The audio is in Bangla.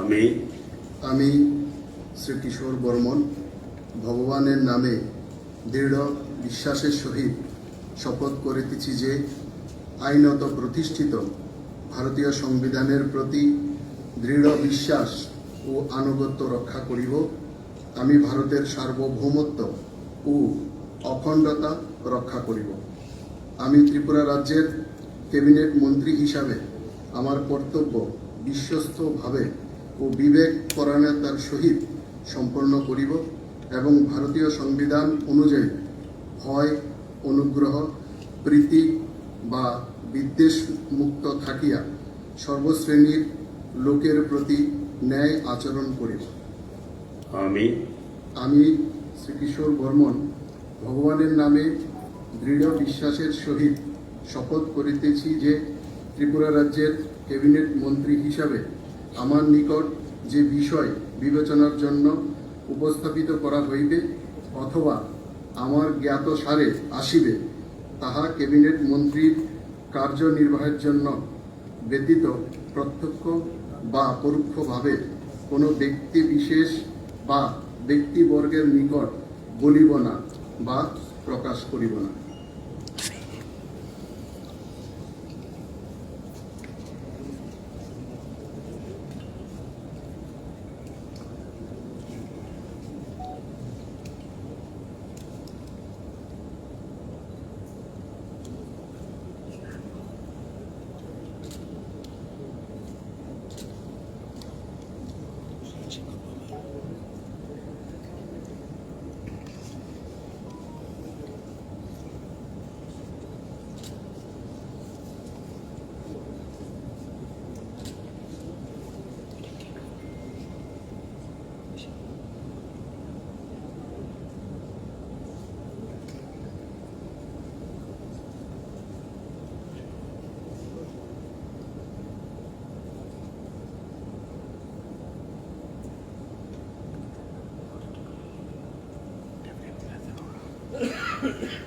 আমি আমি শ্রীকিশোর বর্মন, ভগবানের নামে দৃঢ় বিশ্বাসের সহিত শপথ করিতেছি যে, আইনত প্রতিষ্ঠিত ভারতীয় সংবিধানের প্রতি দৃঢ় বিশ্বাস ও আনুগত্য রক্ষা করিব। আমি ভারতের সার্বভৌমত্ব ও অখণ্ডতা রক্ষা করিব। আমি ত্রিপুরা রাজ্যের ক্যাবিনেট মন্ত্রী হিসাবে আমার কর্তব্য বিশ্বস্তভাবে ও বিবেক পরায়ণতার সহিত সম্পন্ন করিব এবং ভারতীয় সংবিধান অনুযায়ী ভয় অনুগ্রহ প্রীতি বা বিদ্বেষ মুক্ত থাকিয়া সর্বশ্রেণীর লোকের প্রতি ন্যায় আচরণ করিব। আমি আমি শ্রীকিশোর বর্মন ভগবানের নামে দৃঢ় বিশ্বাসের সহিত শপথ করিতেছি যে ত্রিপুরা রাজ্যের ক্যাবিনেট মন্ত্রী হিসাবে আমার নিকট যে বিষয় বিবেচনার জন্য উপস্থাপিত করা হইবে অথবা আমার জ্ঞাত সারে আসিবে, তাহা ক্যাবিনেট মন্ত্রীর কার্যনির্বাহের জন্য ব্যতীত প্রত্যক্ষ বা পরোক্ষভাবে কোনো ব্যক্তি বিশেষ বা ব্যক্তিবর্গের নিকট বলিব না বা প্রকাশ করিব না। フフフ。